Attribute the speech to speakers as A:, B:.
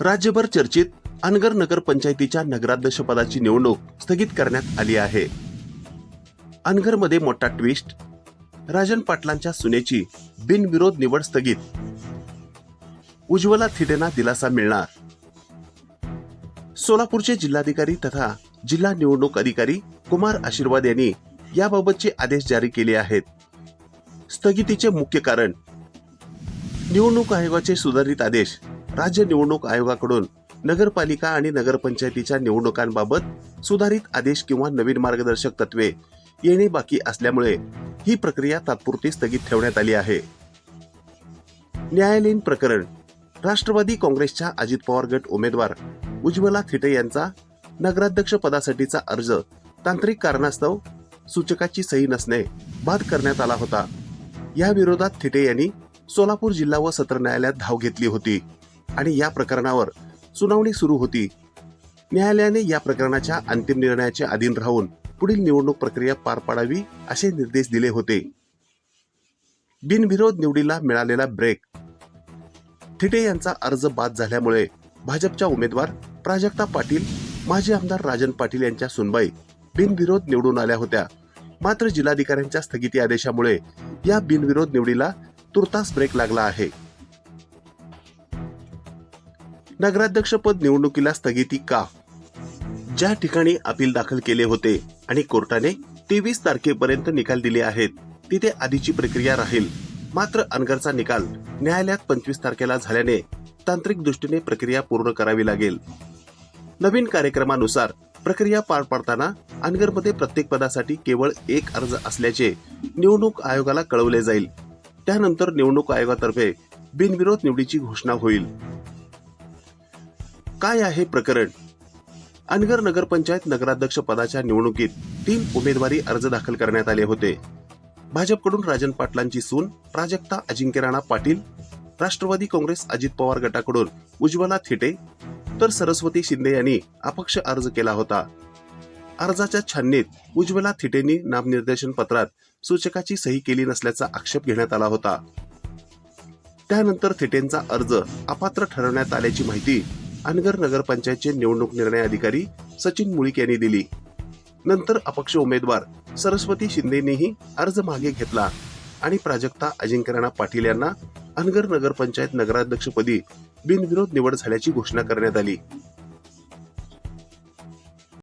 A: राज्यभर चर्चित अनगर नगर पंचायतीच्या नगराध्यक्षपदाची निवडणूक स्थगित करण्यात आली आहे. अनगरमध्ये मोठा ट्विस्ट राजन पाटलांच्या सुनेची बिनविरोध निवड स्थगित. उज्ज्वला थिटेंना दिलासा मिळणार. सोलापूरचे जिल्हाधिकारी तथा जिल्हा निवडणूक अधिकारी कुमार आशीर्वाद यांनी याबाबतचे आदेश जारी केले आहेत. स्थगितीचे मुख्य कारण. निवडणूक आयोगाचे सुधारित आदेश राज्य निवडणूक आयोगाकडून नगरपालिका आणि नगरपंचायतीच्या निवडणुकांबाबत सुधारित आदेश किंवा नवीन मार्गदर्शक तत्वे येणे बाकी असल्यामुळे ही प्रक्रिया तात्पुरती स्थगित ठेवण्यात आली आहे. न्यायालयीन प्रकरण. राष्ट्रवादी काँग्रेसच्या अजित पवार गट उमेदवार उज्ज्वला थिटे यांचा नगराध्यक्ष पदासाठीचा अर्ज तांत्रिक कारणास्तव सूचकाची सही नसणे बाद करण्यात आला होता. या विरोधात थिटे यांनी सोलापूर जिल्हा व सत्र न्यायालयात धाव घेतली होती. आणि या प्रकरणावर सुनावणी सुरू होती. न्यायालयाने या प्रकरणाच्या अंतिम निर्णयाचे अधीन राहून पुढील निवडणूक प्रक्रिया पार पाडावी असे निर्देश दिले होते. बिनविरोध निवडीला मिळालेला ब्रेक. थिटे यांचा अर्ज बाद झाल्यामुळे भाजपच्या उमेदवार प्राजक्ता पाटील माजी आमदार राजन पाटील यांच्या सुनबाई बिनविरोध निवडून आल्या होत्या. मात्र जिल्हाधिकाऱ्यांच्या स्थगिती आदेशामुळे या बिनविरोध निवडीला तुर्तास ब्रेक लागला आहे. नगराध्यक्षपद निवडणुकीला स्थगिती का? ज्या ठिकाणी अपील दाखल केले होते आणि कोर्टाने तेवीस तारखेपर्यंत निकाल दिले आहेत तिथे आधीची प्रक्रिया राहील. मात्र अनगरचा निकाल न्यायालयात पंचवीस तारखेला झाल्याने तांत्रिक दृष्टीने प्रक्रिया पूर्ण करावी लागेल. नवीन कार्यक्रमानुसार प्रक्रिया पार पाडताना अनगरमध्ये प्रत्येक पदासाठी केवळ एक अर्ज असल्याचे निवडणूक आयोगाला कळवले जाईल. त्यानंतर निवडणूक आयोगातर्फे बिनविरोध निवडीची घोषणा होईल. काय आहे प्रकरण? अनगर नगरपंचायत नगराध्यक्ष पदाच्या निवडणुकीत तीन उमेदवारी अर्ज दाखल करण्यात आले होते. भाजपकडून राजन पाटलांची सून प्राजक्ता अजिंक्य राणा पाटील राष्ट्रवादी काँग्रेस अजित पवार गटाकडून उज्ज्वला थिटे तर सरस्वती शिंदे यांनी अपक्ष अर्ज केला होता. अर्जाच्या छाननीत उज्ज्वला थिटेंनी नामनिर्देशन पत्रात सूचकाची सही केली नसल्याचा आक्षेप घेण्यात आला होता. त्यानंतर थिटेंचा अर्ज अपात्र ठरवण्यात आल्याची माहिती अनगर नगरपंचायतचे निवडणूक निर्णय अधिकारी सचिन मुळीक यांनी दिली. नंतर अपक्ष उमेदवार सरस्वती शिंदेनेही अर्ज मागे घेतला आणि प्राजक्ता अजिंक्य राणा पाटील यांना अनगर नगरपंचायत नगराध्यक्षपदी बिनविरोध निवड झाल्याची घोषणा करण्यात आली.